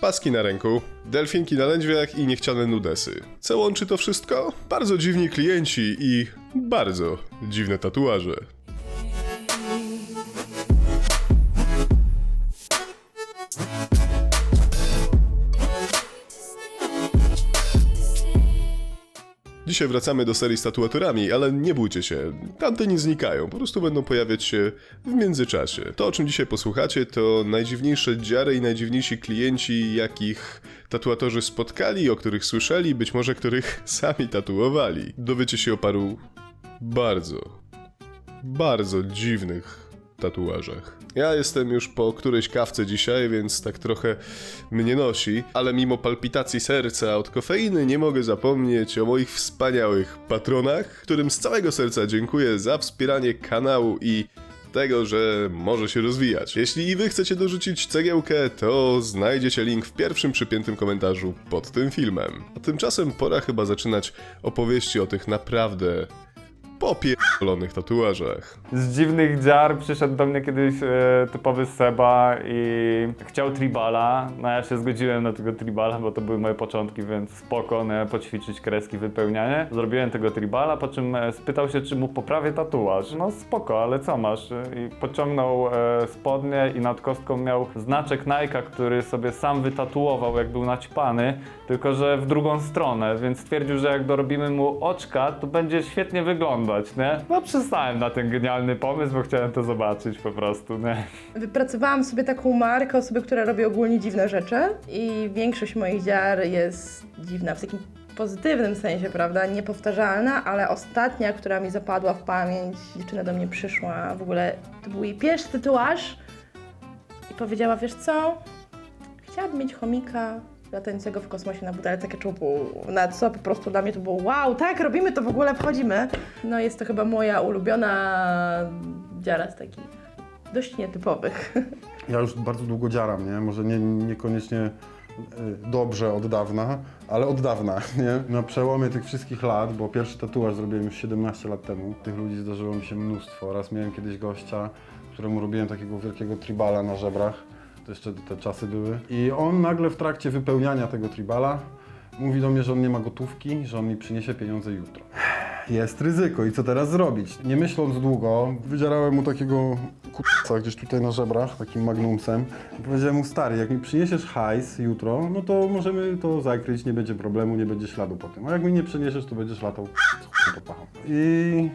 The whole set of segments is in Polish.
Paski na ręku, delfinki na lędźwiach i niechciane nudesy. Co łączy to wszystko? Bardzo dziwni klienci i bardzo dziwne tatuaże. Dzisiaj wracamy do serii z tatuatorami, ale nie bójcie się, tamte nie znikają, po prostu będą pojawiać się w międzyczasie. To, o czym dzisiaj posłuchacie, to najdziwniejsze dziary i najdziwniejsi klienci, jakich tatuatorzy spotkali, o których słyszeli, być może których sami tatuowali. Dowiecie się o paru bardzo, bardzo dziwnych tatuażach. Ja jestem już po którejś kawce dzisiaj, więc tak trochę mnie nosi, ale mimo palpitacji serca od kofeiny nie mogę zapomnieć o moich wspaniałych patronach, którym z całego serca dziękuję za wspieranie kanału i tego, że może się rozwijać. Jeśli i wy chcecie dorzucić cegiełkę, to znajdziecie link w pierwszym przypiętym komentarzu pod tym filmem. A tymczasem pora chyba zaczynać opowieści o tych naprawdę popierdolonych tatuażach. Z dziwnych dziar przyszedł do mnie kiedyś e, typowy Seba i chciał tribala. No ja się zgodziłem na tego tribala, bo to były moje początki, więc spoko, no, poćwiczyć kreski, wypełnianie. Zrobiłem tego tribala, po czym e, spytał się, czy mu poprawię tatuaż. No spoko, ale co masz? I pociągnął e, spodnie i nad kostką miał znaczek Nike'a, który sobie sam wytatuował, jak był naćpany, tylko że w drugą stronę, więc stwierdził, że jak dorobimy mu oczka, to będzie świetnie wyglądać, nie? No przystałem na ten genialny pomysł, bo chciałem to zobaczyć po prostu, nie? Wypracowałam sobie taką markę osoby, która robi ogólnie dziwne rzeczy i większość moich dziar jest dziwna w takim pozytywnym sensie, prawda? Niepowtarzalna, ale ostatnia, która mi zapadła w pamięć, dziewczyna do mnie przyszła, w ogóle to był jej pierwszy tatuaż i powiedziała, wiesz co, chciałabym mieć chomika latającego w kosmosie na butelce keczupu, na co po prostu dla mnie to było wow, tak, robimy to w ogóle, wchodzimy. No jest to chyba moja ulubiona dziara z takich dość nietypowych. Ja już bardzo długo dziaram, nie? Może nie, niekoniecznie y, dobrze od dawna, ale od dawna, nie? Na przełomie tych wszystkich lat, bo pierwszy tatuaż zrobiłem już 17 lat temu. Tych ludzi zdarzyło mi się mnóstwo. Raz miałem kiedyś gościa, któremu robiłem takiego wielkiego tribala na żebrach. Jeszcze te czasy były. I on nagle w trakcie wypełniania tego tribala mówi do mnie, że on nie ma gotówki, że on mi przyniesie pieniądze jutro. Jest ryzyko i co teraz zrobić? Nie myśląc długo, wydzierałem mu takiego kurca gdzieś tutaj na żebrach, takim magnumsem. I powiedziałem mu, stary, jak mi przyniesiesz hajs jutro, no to możemy to zakryć, nie będzie problemu, nie będzie śladu po tym. A jak mi nie przyniesiesz, to będziesz latał z to pachą. I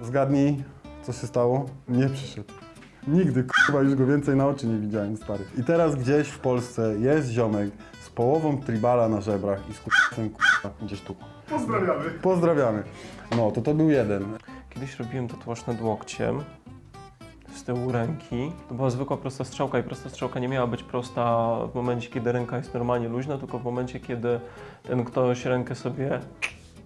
zgadnij, co się stało? Nie przyszedł. Nigdy, kurwa, już go więcej na oczy nie widziałem, stary. I teraz gdzieś w Polsce jest ziomek z połową tribala na żebrach i z kurczem, kurwa, gdzieś tu. Pozdrawiamy. Pozdrawiamy. No, to to był jeden. Kiedyś robiłem tatuaż nad łokciem z tyłu ręki. To była zwykła prosta strzałka i prosta strzałka nie miała być prosta w momencie, kiedy ręka jest normalnie luźna, tylko w momencie, kiedy ten ktoś rękę sobie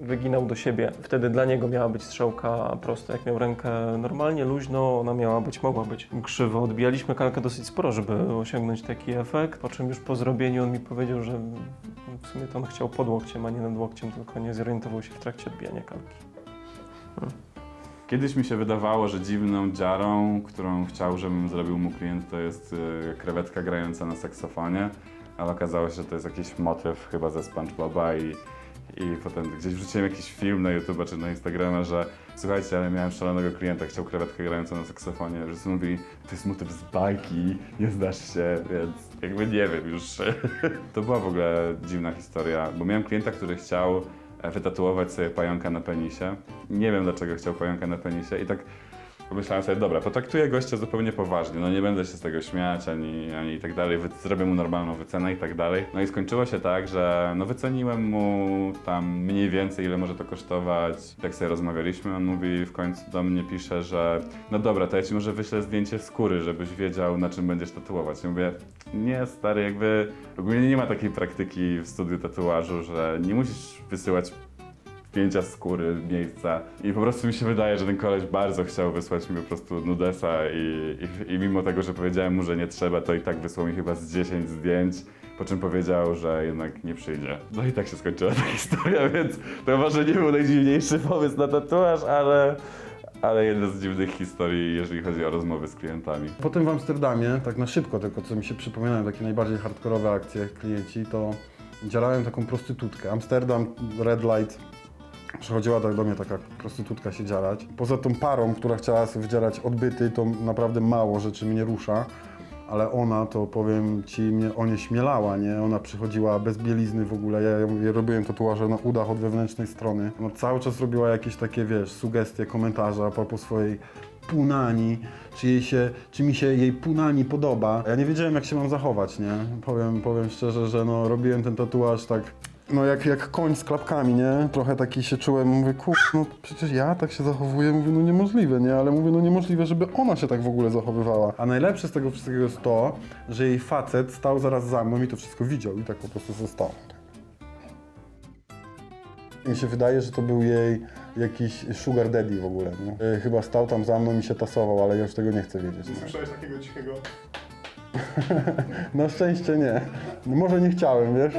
wyginał do siebie. Wtedy dla niego miała być strzałka prosta. Jak miał rękę normalnie, luźno, ona miała być, mogła być krzywo. Odbijaliśmy kalkę dosyć sporo, żeby osiągnąć taki efekt. Po czym już po zrobieniu on mi powiedział, że w sumie to on chciał pod łokciem, a nie nad łokciem, tylko nie zorientował się w trakcie odbijania kalki. Kiedyś mi się wydawało, że dziwną dziarą, którą chciał, żebym zrobił mu klient, to jest y, krewetka grająca na saksofonie, ale okazało się, że to jest jakiś motyw chyba ze SpongeBoba i, i potem gdzieś wrzuciłem jakiś film na YouTube czy na Instagrama, że słuchajcie, ale miałem szalonego klienta, chciał krewetkę grającą na saksofonie, że mówili, to jest motyw z bajki, nie znasz się, więc jakby nie wiem już. to była w ogóle dziwna historia, bo miałem klienta, który chciał e, wytatuować sobie pająka na penisie. Nie wiem dlaczego chciał pająka na penisie i tak pomyślałem sobie, dobra, potraktuję gościa zupełnie poważnie, no nie będę się z tego śmiać ani, ani tak dalej, zrobię mu normalną wycenę i tak dalej. No i skończyło się tak, że no wyceniłem mu tam mniej więcej ile może to kosztować. Tak sobie rozmawialiśmy, on mówi w końcu do mnie pisze, że no dobra, to ja ci może wyślę zdjęcie skóry, żebyś wiedział na czym będziesz tatuować. Ja mówię, nie stary, jakby ogólnie nie ma takiej praktyki w studiu tatuażu, że nie musisz wysyłać zdjęcia skóry, miejsca i po prostu mi się wydaje, że ten koleś bardzo chciał wysłać mi po prostu nudesa i, i, i mimo tego, że powiedziałem mu, że nie trzeba, to i tak wysłał mi chyba z 10 zdjęć, po czym powiedział, że jednak nie przyjdzie. No i tak się skończyła ta historia, więc to może nie był najdziwniejszy pomysł na tatuaż, ale, ale jedna z dziwnych historii, jeżeli chodzi o rozmowy z klientami. Potem w Amsterdamie, tak na szybko tylko, co mi się przypominają, takie najbardziej hardkorowe akcje klienci, to działałem taką prostytutkę. Amsterdam, Red Light, przychodziła tak do mnie taka prostytutka się dziarać. Poza tą parą, która chciała sobie wdzierać odbyty, to naprawdę mało rzeczy mnie rusza. Ale ona, to powiem Ci, mnie onieśmielała, nie? Ona przychodziła bez bielizny w ogóle, ja, ja robiłem tatuaże na udach od wewnętrznej strony. Ona cały czas robiła jakieś takie, wiesz, sugestie, komentarze a propos swojej punani, czy, jej się, czy mi się jej punani podoba. Ja nie wiedziałem, jak się mam zachować, nie? Powiem, powiem szczerze, że no, robiłem ten tatuaż tak, no jak, jak koń z klapkami, nie? Trochę taki się czułem, mówię, kur... no przecież ja tak się zachowuję, mówię, no niemożliwe, nie? Ale mówię, no niemożliwe, żeby ona się tak w ogóle zachowywała. A najlepsze z tego wszystkiego jest to, że jej facet stał zaraz za mną i to wszystko widział i tak po prostu został. Mi się wydaje, że to był jej jakiś sugar daddy w ogóle, nie? E, Chyba stał tam za mną i się tasował, ale ja już tego nie chcę wiedzieć. Nie? Słyszałeś takiego cichego? Na szczęście nie. Może nie chciałem, wiesz?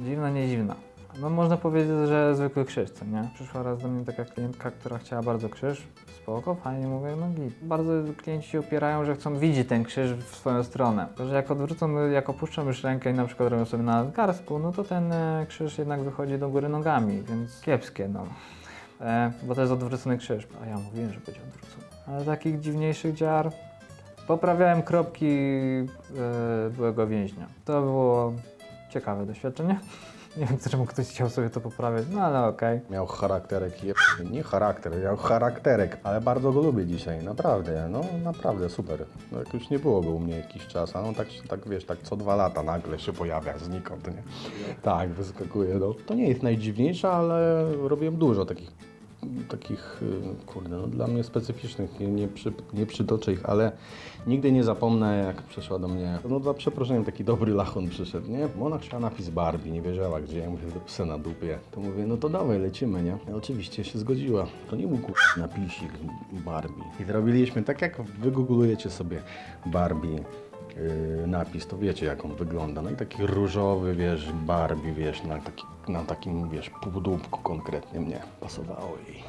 Dziwna, nie dziwna. No można powiedzieć, że zwykły krzyż, co nie? Przyszła raz do mnie taka klientka, która chciała bardzo krzyż. Spoko, fajnie, mówię, no git. Bardzo klienci się upierają, że chcą widzieć ten krzyż w swoją stronę. To, że jak odwrócą, jak opuszczą już rękę i na przykład robią sobie na garstku, no to ten e, krzyż jednak wychodzi do góry nogami, więc kiepskie, no. E, bo to jest odwrócony krzyż. A ja mówiłem, że będzie odwrócony. Ale takich dziwniejszych dziar... Poprawiałem kropki e, byłego więźnia. To było ciekawe doświadczenie. Nie wiem, czemu ktoś chciał sobie to poprawiać, no ale okej. Miał charakterek, je... nie charakter, miał charakterek, ale bardzo go lubię dzisiaj, naprawdę, no naprawdę super. No, jak już nie było go u mnie jakiś czas, a on tak, tak wiesz, tak co dwa lata nagle się pojawia znikąd, nie? Tak, wyskakuje, no. To nie jest najdziwniejsze, ale robiłem dużo takich, takich, y, kurde, no dla mnie specyficznych, nie, przy, nie przytoczę ich, ale nigdy nie zapomnę, jak przyszła do mnie, no za przeproszeniem, taki dobry lachon przyszedł, nie? Ona chciała napis Barbie, nie wiedziała gdzie, ja mówię, psy na dupie. To mówię, no to dawaj, lecimy, nie? I oczywiście się zgodziła. To nie był kur... napisik Barbie. I zrobiliśmy tak, jak wy googlujecie sobie Barbie, napis, to wiecie jak on wygląda. No i taki różowy, wiesz, Barbie, wiesz, na, taki, na takim, wiesz, półdubku konkretnie mnie. Pasowało jej.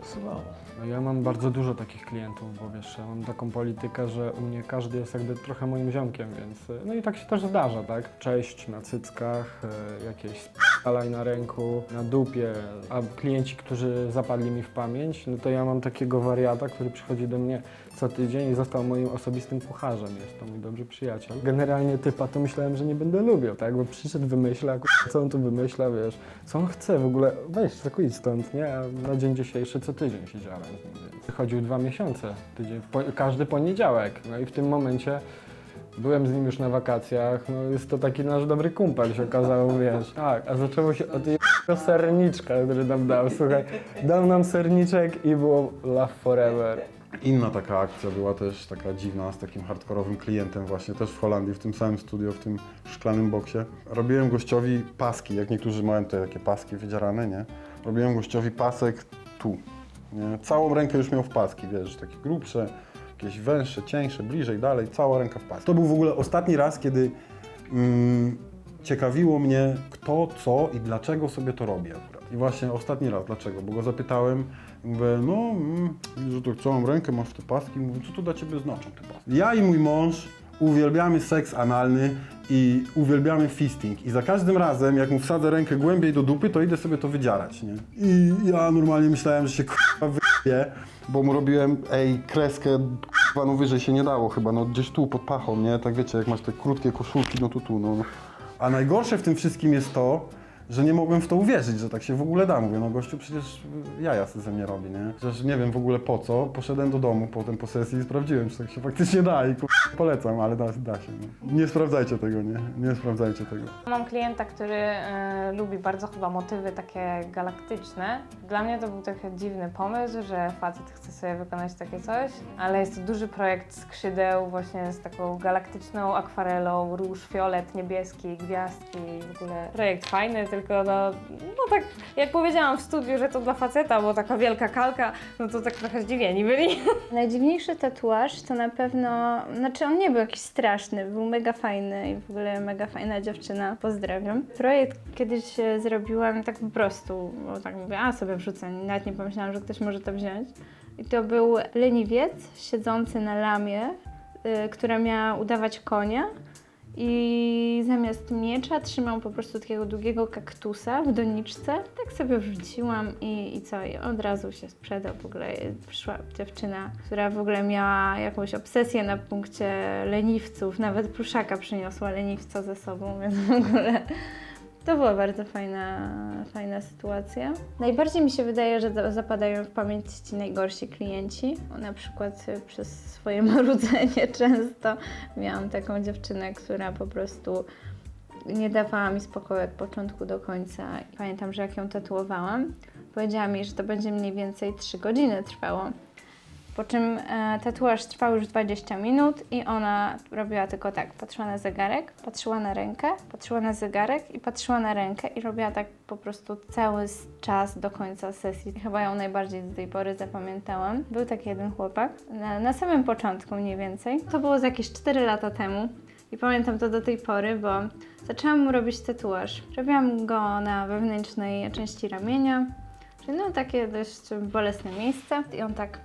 Pasowało. No ja mam bardzo dużo takich klientów, bo wiesz, ja mam taką politykę, że u mnie każdy jest jakby trochę moim ziomkiem, więc y, no i tak się też zdarza, tak? Cześć na cyckach, y, jakieś sp***alaj na ręku, na dupie, a klienci, którzy zapadli mi w pamięć, no to ja mam takiego wariata, który przychodzi do mnie co tydzień i został moim osobistym kucharzem, jest to mój dobry przyjaciel. Generalnie typa to myślałem, że nie będę lubił, tak? Bo przyszedł, wymyśla, ku- co on tu wymyśla, wiesz, co on chce w ogóle, weź, zakuj stąd, nie? A na dzień dzisiejszy co tydzień siedziałem więc chodził dwa miesiące, tydzień, po, każdy poniedziałek, no i w tym momencie byłem z nim już na wakacjach, no jest to taki nasz dobry kumpel się okazało, wiesz. Tak, a zaczęło się od tego serniczka, który nam dał, słuchaj, dał nam serniczek i było love forever. Inna taka akcja była też taka dziwna z takim hardkorowym klientem właśnie też w Holandii, w tym samym studio, w tym szklanym boksie. Robiłem gościowi paski, jak niektórzy mają te takie paski wydzierane, nie? Robiłem gościowi pasek tu, nie? Całą rękę już miał w paski, wiesz, takie grubsze, jakieś węższe, cieńsze, bliżej, dalej, cała ręka w paski. To był w ogóle ostatni raz, kiedy mm, ciekawiło mnie kto, co i dlaczego sobie to robi akurat. I właśnie ostatni raz, dlaczego? Bo go zapytałem, mówię, no, mm, że to całą rękę masz w te paski, mówię, co to dla ciebie znaczą te paski? Ja i mój mąż uwielbiamy seks analny i uwielbiamy fisting. I za każdym razem, jak mu wsadzę rękę głębiej do dupy, to idę sobie to wydzierać, nie? I ja normalnie myślałem, że się k***a wyje, bo mu robiłem, ej, kreskę, k***a, no wyżej się nie dało chyba, no gdzieś tu pod pachą, nie? Tak wiecie, jak masz te krótkie koszulki, no to tu, no. no. A najgorsze w tym wszystkim jest to, że nie mogłem w to uwierzyć, że tak się w ogóle da. Mówię, no gościu przecież jaja sobie ze mnie robi, nie? Przecież nie wiem w ogóle po co. Poszedłem do domu potem po sesji i sprawdziłem, czy tak się faktycznie da i polecam, ale da, da się. Nie? nie sprawdzajcie tego, nie? Nie sprawdzajcie tego. Mam klienta, który e, lubi bardzo chyba motywy takie galaktyczne. Dla mnie to był taki dziwny pomysł, że facet chce sobie wykonać takie coś, ale jest to duży projekt skrzydeł właśnie z taką galaktyczną akwarelą, róż, fiolet, niebieski, gwiazdki, w ogóle projekt fajny, tylko no, no tak jak powiedziałam w studiu, że to dla faceta, bo taka wielka kalka, no to tak trochę zdziwieni byli. Najdziwniejszy tatuaż to na pewno, znaczy on nie był jakiś straszny, był mega fajny i w ogóle mega fajna dziewczyna, pozdrawiam. Projekt kiedyś e, zrobiłam tak po prostu, bo tak mówię, a sobie wrzucę, nawet nie pomyślałam, że ktoś może to wziąć. I to był leniwiec siedzący na lamie, y, która miała udawać konia. I zamiast miecza trzymał po prostu takiego długiego kaktusa w doniczce. Tak sobie wrzuciłam i, i co? I od razu się sprzedał. W ogóle przyszła dziewczyna, która w ogóle miała jakąś obsesję na punkcie leniwców. Nawet pluszaka przyniosła leniwca ze sobą, więc w ogóle to była bardzo fajna, fajna sytuacja. Najbardziej mi się wydaje, że za- zapadają w pamięć ci najgorsi klienci. Na przykład y, przez swoje marudzenie często miałam taką dziewczynę, która po prostu nie dawała mi spokoju od początku do końca. Pamiętam, że jak ją tatuowałam, powiedziała mi, że to będzie mniej więcej 3 godziny trwało. Po czym e, tatuaż trwał już 20 minut i ona robiła tylko tak, patrzyła na zegarek, patrzyła na rękę, patrzyła na zegarek i patrzyła na rękę i robiła tak po prostu cały czas do końca sesji. Chyba ją najbardziej do tej pory zapamiętałam. Był taki jeden chłopak, na, na samym początku mniej więcej. To było z jakieś 4 lata temu. I pamiętam to do tej pory, bo zaczęłam mu robić tatuaż. Robiłam go na wewnętrznej części ramienia, czyli no takie dość bolesne miejsce. I on tak,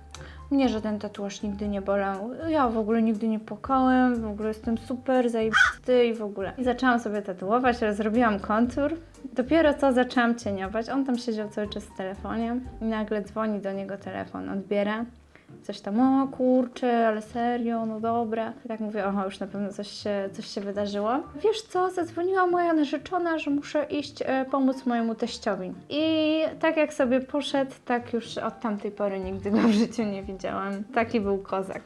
mnie, że ten tatuaż nigdy nie bolał. Ja w ogóle nigdy nie płakałem, w ogóle jestem super zajebisty i w ogóle. I zaczęłam sobie tatuować, zrobiłam kontur. Dopiero co zaczęłam cieniować. On tam siedział cały czas w telefonie i nagle dzwoni do niego telefon, odbiera. Coś tam, o kurczę, ale serio, no dobra. I tak mówię, oho, już na pewno coś się, coś się wydarzyło. Wiesz co, zadzwoniła moja narzeczona, że muszę iść e, pomóc mojemu teściowi. I tak jak sobie poszedł, tak już od tamtej pory nigdy go w życiu nie widziałam. Taki był kozak.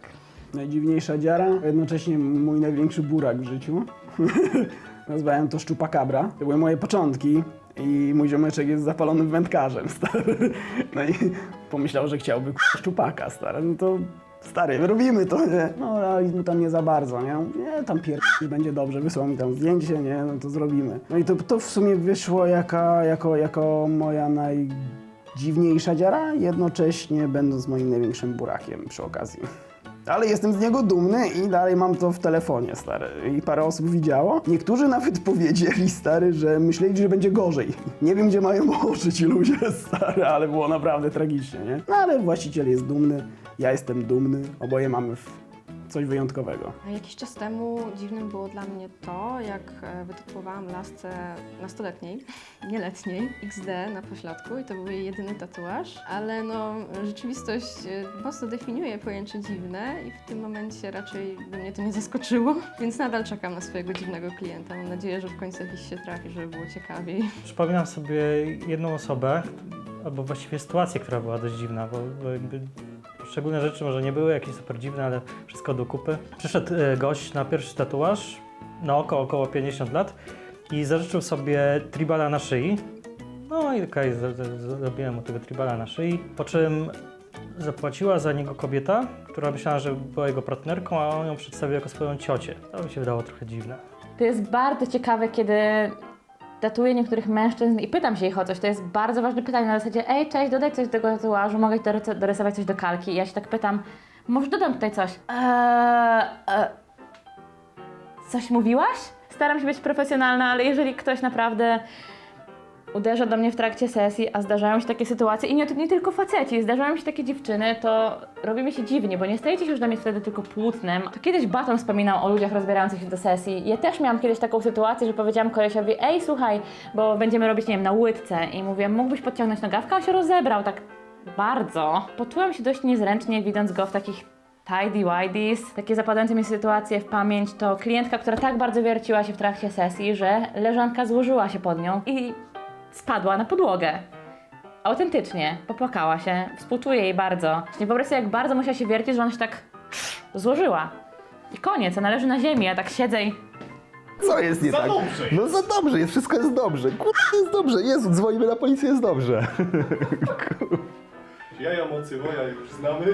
Najdziwniejsza dziara, a jednocześnie mój największy burak w życiu. Nazwałem to szczupakabra. To były moje początki i mój ziomeczek jest zapalonym wędkarzem, stary. No i pomyślał, że chciałby k***a, szczupaka, stary. No to stary, robimy to, nie? No realizmu tam nie za bardzo, nie? Nie, tam pier... będzie dobrze, wysłał mi tam zdjęcie, nie? No to zrobimy. No i to, to w sumie wyszło jaka, jako, jako moja najdziwniejsza dziara, jednocześnie będąc moim największym burakiem przy okazji. Ale jestem z niego dumny i dalej mam to w telefonie, stary. I parę osób widziało. Niektórzy nawet powiedzieli, stary, że myśleli, że będzie gorzej. Nie wiem, gdzie mają oczy ci ludzie, stary, ale było naprawdę tragicznie, nie? No ale właściciel jest dumny, ja jestem dumny, oboje mamy w- coś wyjątkowego. Jakiś czas temu dziwnym było dla mnie to, jak e, wytatuowałam lasce nastoletniej, nieletniej, XD na pośladku i to był jej jedyny tatuaż, ale no rzeczywistość e, mocno definiuje pojęcie dziwne i w tym momencie raczej by mnie to nie zaskoczyło, więc nadal czekam na swojego dziwnego klienta. Mam nadzieję, że w końcu jakiś się trafi, żeby było ciekawiej. Przypominam sobie jedną osobę, albo właściwie sytuację, która była dość dziwna, bo, bo jakby poszczególne rzeczy może nie były jakieś super dziwne, ale wszystko do kupy. Przyszedł e, gość na pierwszy tatuaż, na oko około 50 lat i zażyczył sobie tribala na szyi. No i okej, zrobiłem mu tego tribala na szyi, po czym zapłaciła za niego kobieta, która myślała, że była jego partnerką, a on ją przedstawił jako swoją ciocię. To mi się wydało trochę dziwne. To jest bardzo ciekawe, kiedy datuję niektórych mężczyzn i pytam się ich o coś. To jest bardzo ważne pytanie na zasadzie, ej, cześć, dodaj coś do tego tatuażu, mogę ci dorysować coś do kalki. I ja się tak pytam, może dodam tutaj coś. Eee, e, coś mówiłaś? Staram się być profesjonalna, ale jeżeli ktoś naprawdę uderza do mnie w trakcie sesji, a zdarzają się takie sytuacje i nie, nie tylko faceci, zdarzają się takie dziewczyny, to robi mi się dziwnie, bo nie stajecie się już dla mnie wtedy tylko płótnem. To kiedyś Baton wspominał o ludziach rozbierających się do sesji. Ja też miałam kiedyś taką sytuację, że powiedziałam kolesiowi, ej słuchaj, bo będziemy robić, nie wiem, na łydce i mówię, mógłbyś podciągnąć nogawkę, a on się rozebrał tak bardzo. Poczułam się dość niezręcznie, widząc go w takich tidy whities. Takie zapadające mi sytuacje w pamięć to klientka, która tak bardzo wierciła się w trakcie sesji, że leżanka złożyła się pod nią i spadła na podłogę. Autentycznie, popłakała się, współczuję jej bardzo. Nie wyobraź sobie, jak bardzo musiała się wiercić, że ona się tak złożyła. I koniec, ona leży na ziemi, ja tak siedzę i... Co jest nie Za tak? dobrze No za dobrze, jest, wszystko jest dobrze. Kurde, jest dobrze. Jezu, dzwonimy na policję, jest dobrze. Jaja Mocywoja już znamy.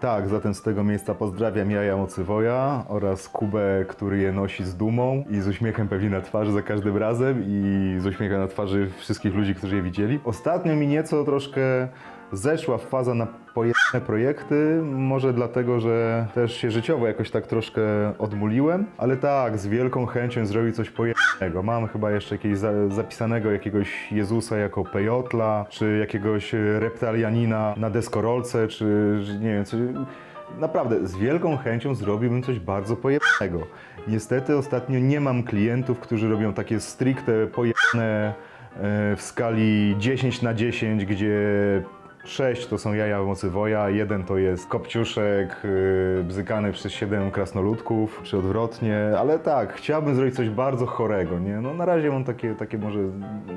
Tak, zatem z tego miejsca pozdrawiam Jaja Mocywoja oraz Kubę, który je nosi z dumą i z uśmiechem pewnie na twarzy za każdym razem i z uśmiechem na twarzy wszystkich ludzi, którzy je widzieli. Ostatnio mi nieco troszkę zeszła faza na pojemne projekty, może dlatego, że też się życiowo jakoś tak troszkę odmuliłem, ale tak, z wielką chęcią zrobić coś pojemnego. Mam chyba jeszcze jakiegoś za, zapisanego jakiegoś Jezusa jako pejotla, czy jakiegoś reptalianina na deskorolce, czy że nie wiem, coś... Naprawdę, z wielką chęcią zrobiłbym coś bardzo pojemnego. Niestety ostatnio nie mam klientów, którzy robią takie stricte pojemne e, w skali 10 na 10, gdzie 6 to są jaja w mocy woja, jeden to jest kopciuszek yy, bzykany przez 7 krasnoludków, czy odwrotnie, ale tak, chciałbym zrobić coś bardzo chorego, nie? No na razie mam takie, takie może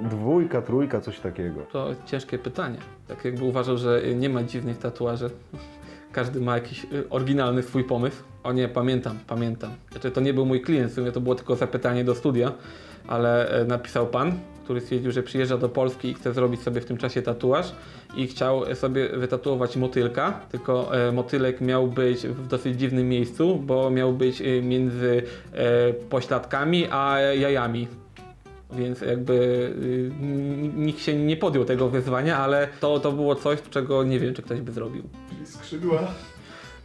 dwójka, trójka, coś takiego. To ciężkie pytanie. Tak jakby uważał, że nie ma dziwnych tatuaży. Każdy ma jakiś y, oryginalny swój pomysł. O nie, pamiętam, pamiętam. Znaczy, to nie był mój klient, w sumie to było tylko zapytanie do studia, ale e, napisał pan, który stwierdził, że przyjeżdża do Polski i chce zrobić sobie w tym czasie tatuaż i chciał sobie wytatuować motylka, tylko e, motylek miał być w dosyć dziwnym miejscu, bo miał być e, między e, pośladkami a jajami. Więc jakby nikt się nie podjął tego wyzwania, ale to, to było coś, czego nie wiem, czy ktoś by zrobił. Skrzydła.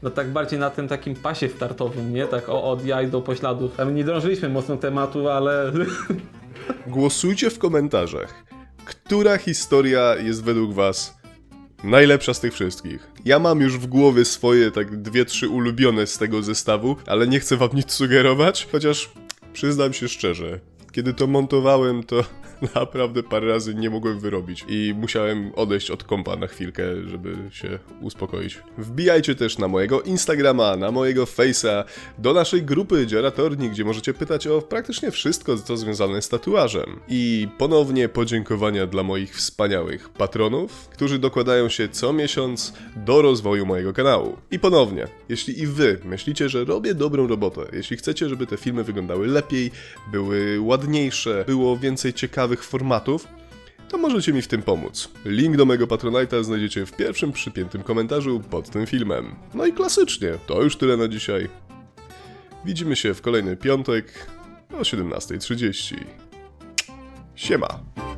No tak bardziej na tym takim pasie startowym, nie? Tak o, od jaj do pośladów. Tam nie drążyliśmy mocno tematu, ale Głosujcie w komentarzach, która historia jest według was najlepsza z tych wszystkich. Ja mam już w głowie swoje tak dwie, trzy ulubione z tego zestawu, ale nie chcę wam nic sugerować, chociaż przyznam się szczerze, kiedy to montowałem, to naprawdę parę razy nie mogłem wyrobić i musiałem odejść od kompa na chwilkę, żeby się uspokoić. Wbijajcie też na mojego Instagrama, na mojego Face'a, do naszej grupy Dziaratorni, gdzie możecie pytać o praktycznie wszystko, co związane z tatuażem. I ponownie podziękowania dla moich wspaniałych patronów, którzy dokładają się co miesiąc do rozwoju mojego kanału. I ponownie, jeśli i wy myślicie, że robię dobrą robotę, jeśli chcecie, żeby te filmy wyglądały lepiej, były ładniejsze, było więcej ciekawych formatów, to możecie mi w tym pomóc. Link do mojego Patronite'a znajdziecie w pierwszym przypiętym komentarzu pod tym filmem. No i klasycznie, to już tyle na dzisiaj. Widzimy się w kolejny piątek o 17.30. Siema!